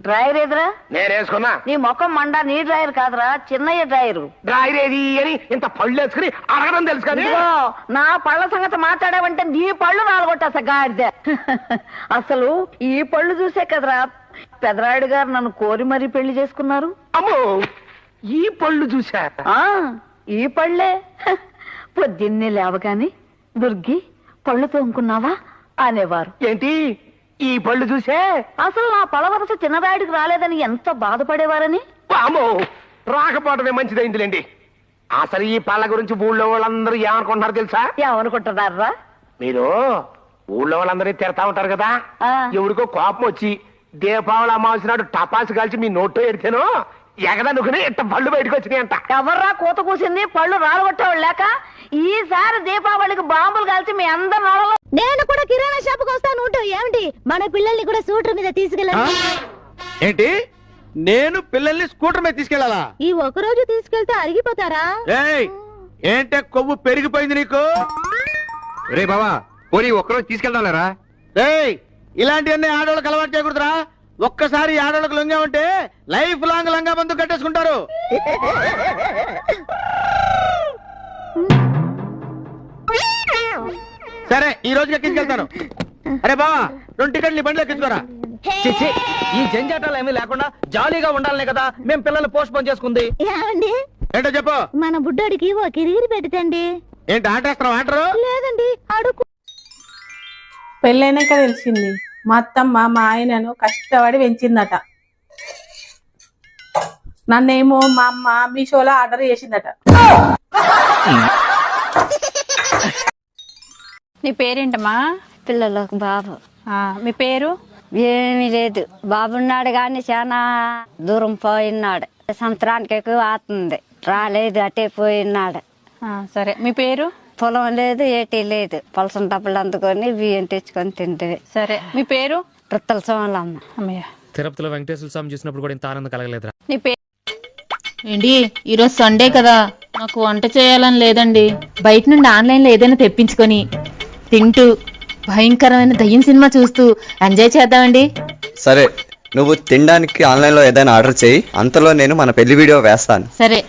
Driver ఎదురా నేను వేసుకున్నా నీ ముఖం మండ నీ డ్రైవర్ కాదురా చిన్నయ్య డ్రైవరు డ్రాయర్ ఏది అని ఇంత పళ్ళు వేసుకుని అడగడం తెలుసు ఇదిగో నా పళ్ళ సంగతి మాట్లాడావంటే నీ పళ్ళు నాలుగొట్టా గాడిద. అసలు ఈ పళ్ళు చూసే కదరా పెదరాయుడు గారు నన్ను కోరి మరీ పెళ్ళి చేసుకున్నారు. అమ్మో ఈ పళ్ళు చూసా ఈ పళ్ళే. పొద్దున్నే లేవగాని దుర్గి పళ్ళు తోముకున్నావా? అనేవారు. ఏంటి? ఈ పళ్ళు చూసే? అసలు నా పళ్ళ వరస చిన్నరాయుడికి రాలేదని ఎంత బాధపడేవారని? అమ్మో రాకపోవడమే మంచిదైందిలేండి. అసలు ఈ పళ్ళ గురించి ఊళ్ళో వాళ్ళందరూ ఏమనుకుంటున్నారు తెలుసా? ఏమనుకుంటున్నారా? మీరు ఊళ్ళో వాళ్ళందరినీ తిడతా ఉంటారు కదా. ఎవరికో కోపం వచ్చి దీపావళి అమావాస్య నాడు టపాసు కాల్చి మీ నోట్లో ఎడితేనో ఎగదనుకుని ఇంత పళ్ళు బయటకు వచ్చినాయి అంట ఎవర్రా కూత కూసింది? పళ్ళు రాలగొట్టేవాళ్ళు లేక ఈసారి దీపావళికి బాంబులు కాల్చి మీ అందరి నేను కూడా కిరాణా షాపుకి వస్తాను ఉంటూ ఏమిటి మన పిల్లల్ని కూడా సూటర్ మీద తీసుకెళ్ళండి ఏంటి? నేను పిల్లల్ని స్కూటర్ మీద తీసుకెళ్ళాలా ఈ ఒక రోజు తీసుకెళ్తే అరిగిపోతారా? ఏయ్! ఏంటే కొవ్వు పెరిగిపోయింది నీకు? రే బావా పోనీ ఒక్కరోజు తీసుకెళ్దాంలేరా? ఏయ్! ఇలాంటివన్నీ ఆడవాళ్ళకి అలవాటు చేయకూడదురా. ఒక్కసారి ఆడవాళ్ళకి లొంగామంటే లైఫ్ లాంగ్ లంగా బంధు కట్టేసుకుంటారు. సరే ఈ రోజుకి ఎక్కించుకెళ్తాను అరే బావా రెండు టికెట్లు నీ బండిలో ఎక్కించుకోరా ఈ జంజాటాలు ఏమీ లేకుండా జాలీగా ఉండాలనే కదా మేము పిల్లల్ని పోస్ట్ పోన్ చేసుకుంది. ఏమండి? ఏంటో చెప్పు. మన బుడ్డోడికి ఓ కిరిగిరి పెట్టండి ఏంటి ఆటేస్తున్నావు ఆటరు? లేదండి అడుగు. పెళ్ళైనాక తెలిసింది. మా అత్తమ్మ మా ఆయనను కష్టపడి పెంచిందట. నన్నేమో మా అమ్మ మీషోలో ఆర్డర్ చేసిందట. నీ పేరేంటమ్మా? పిల్లలకు బాబు. ఆ, మీ పేరు? ఏమీ లేదు. బాబున్నాడు కానీ చాలా దూరం పోయినాడు సంవత్సరానికి ఎక్కువ అవుతుంది రాలేదు అటే పోయినాడు ఆ, సరే. మీ పేరు? పొలం లేదు ఏటీ లేదు. పలసం డబ్బులు అందుకొని బియ్యం తెచ్చుకొని తింటే సరే. మీ పేరు? వృత్తల సోమలమ్మ. అమ్మయ్య. తిరుపతిలో వెంకటేశ్వర స్వామి చూసినప్పుడు కూడా ఇంత ఆనందం కలగలేదురా. నీ పేరు ఏంటి ఈరోజు సండే కదా. నాకు వంట చేయాలని లేదండి. బయట నుండి ఆన్లైన్లో ఏదైనా తెప్పించుకొని తింటూ భయంకరమైన దయ్యం సినిమా చూస్తూ ఎంజాయ్ చేద్దామండి. సరే నువ్వు తినడానికి ఆన్లైన్లో ఏదైనా ఆర్డర్ చేయి అంతలో నేను మన పెళ్ళి వీడియో వేస్తాను. సరే.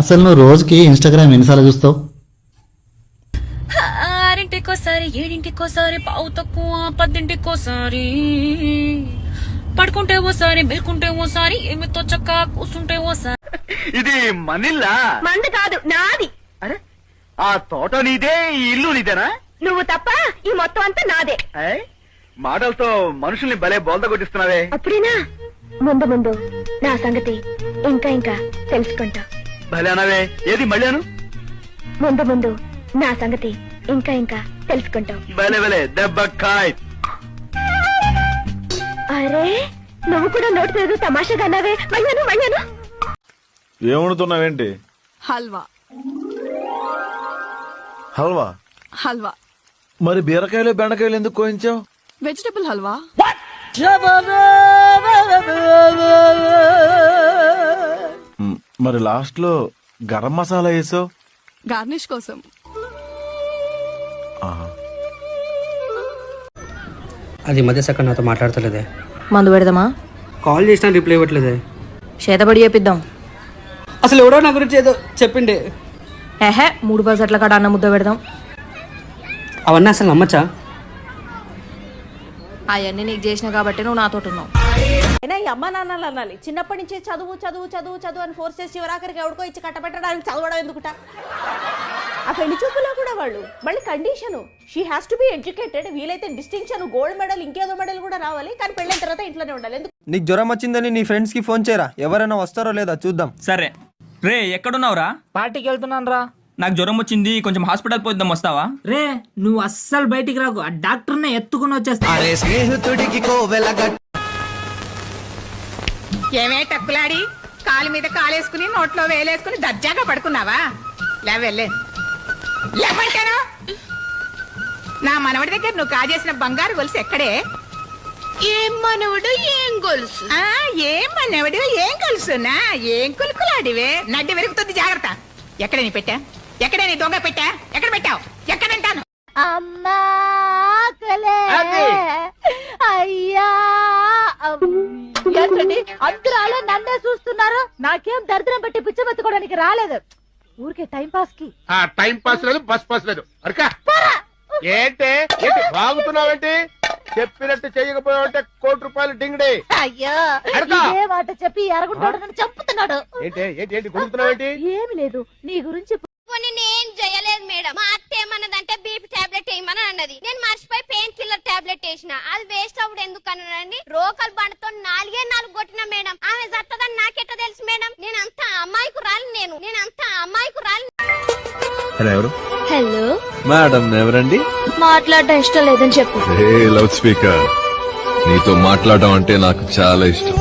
అసలు నువ్వు రోజుకి ఇన్స్టాగ్రామ్ ఎన్నిసార్లు చూస్తావు? ఆరింటికోసారి ఏడింటికోసారి పావు తక్కువ పద్దెంటికోసారి పడుకుంటే ఓసారి మెలుకుంటే ఓసారి ఏమి తోచక్క కూర్చుంటే ఓసారి. ఇది మనిల్లా? మంది కాదు నాది. అరే ఆ తోట నీదే ఈ ఇల్లు నీదేనా? నువ్వు తప్ప ఈ మొత్తం అంతా నాదే. ఏయ్, మాటలతో మనుషుల్ని భలే బోల్త కొట్టిస్తున్నావే. అప్పుడేనా? ముందు ముందు నా సంగతి ఇంకా ఇంకా తెలుసుకుంటా. భలే అనవే ఏది మళ్ళాను? ముందు ముందు నా సంగతి ఇంకా ఇంకా తెలుసుకుంటావు భలే భలే దెబ్బకాయ్ అరే నువ్వు కూడా నోటి లేదు తమాషాగా అన్నావే. మళ్ళాను మళ్ళాను. ఏమడుతున్నావేంటి? హల్వా. హల్వా? హల్వా. మరి బీరకాయలు బెండకాయలు ఎందుకు కోయించావు? వెజిటబుల్ హల్వా. మరి లాస్ట్లో గరం మసాలా వేసావు? గార్నిష్ కోసం. అది మధ్య సక్క నాతో మాట్లాడతలేదే. మందు పెడదామా? కాల్ చేసినా రిప్లై ఇవ్వట్లేదే. చేతబడి చేపిద్దాం. అసలు ఎవడో నా గురించి ఏదో చెప్పిండే. ఏహే మూడు బజెట్ల కాడ అన్న ముద్ద పెడదాం. అవన్నీ అసలు నమ్మచ్చా? అవన్నీ నీకు చేసిన కాబట్టి నువ్వు నాతో ఉన్నావు. అయినా ఈ అమ్మ నాన్నలు అనాలి. చిన్నప్పటి నుంచే చదువు చదువు చదువు చదువు అని ఫోర్స్ చేసి చివరాఖరికి ఎవరికో ఇచ్చి కట్టబెట్టడానికి చదవడం ఎందుకుట? ఆ పెళ్ళి చూపులో కూడా వాళ్ళు. మళ్ళీ condition she has to be educated వీలైతే డిస్టింక్షన్ గోల్డ్ మెడల్ ఇంకేదో మెడల్ కూడా రావాలి. కానీ పెళ్ళైన తర్వాత ఇంట్లోనే ఉండాలి. ఎందుకు? నీకు జ్వరం వచ్చిందని నీ ఫ్రెండ్స్కి ఫోన్ చేయరా? ఎవరైనా వస్తారో లేదా చూద్దాం. సరే. రే ఎక్కడున్నావురా? పార్టీకి వెళ్తున్నాను రా నాకు జ్వరం వచ్చింది కొంచెం హాస్పిటల్ పోద్దాం వస్తావా? రే నువ్వు అస్సలు బయటికి రాకు. ఆ డాక్టర్నే ఎత్తుకుని వచ్చేస్తా. ఏమే టక్కులాడి? కాలు మీద కాలేసుకుని నోట్లో వేలేసుకుని దర్జాగా పడుకున్నావా? లేవెళ్ళే లేవంటాను? నా మనవడి దగ్గర నువ్వు కాజేసిన బంగారు గొలుసు ఎక్కడే? ఏం మనవడు ఏం గొలుసు? ఏం మనవడు ఏం గొలుసునా? ఏం కులుకులాడివే? నడ్డి విరుగుతుంది జాగ్రత్త. ఎక్కడ నీ పెట్టా? ఎక్కడ నీ దొంగ పెట్టా? ఎక్కడ పెట్టావు? ఎక్కడంటాను? అమ్మా అది. అయ్యా ఏంటండి అందరూ నన్నే చూస్తున్నారు? నాకేం దరిద్రం పెట్టి పిచ్చబెత్తుకోవడానికి రాలేదు. ఊరికే టైం పాస్కి ఆ టైం పాస్ లేదు బస్ పాస్ లేదు. అరకా. ఏంటి? ఏంటి బాగుతున్నావేంటి? చెప్పినట్టు చేయకపోయావంటే కోటి రూపాయలు డింగ్డే. అయ్యో అడతా. ఇదే మాట చెప్పి ఎరగుంటాడు నన్ను చంపుతున్నాడు. ఏంటి ఏంటి ఏమి లేదు నీ గురించి నేను చేయలేదు మేడం. మా అత్త ఏమన్నదంటే బీపీ టాబ్లెట్ వేయమని అన్నది. నేను మర్చిపోయి పెయిన్ కిల్లర్ టాబ్లెట్ వేసిన. అది వేస్ట్ అవ్వడు ఎందుకు అన్నానండి రోకల్ బండతో నాలుగే నాలుగు కొట్టిన మేడం. ఆమె చత్తదని నాకెట్ట తెలుసు మేడం? నేను అంత అమ్మాయికు రాలి నేను. నేను అంత అమ్మాయికు రాలి. ఎవరు? హలో? మేడం ఎవరండి? మాట్లాడడం ఇష్టం లేదని చెప్పు. Loud speaker. నీతో మాట్లాడడం అంటే నాకు చాలా ఇష్టం.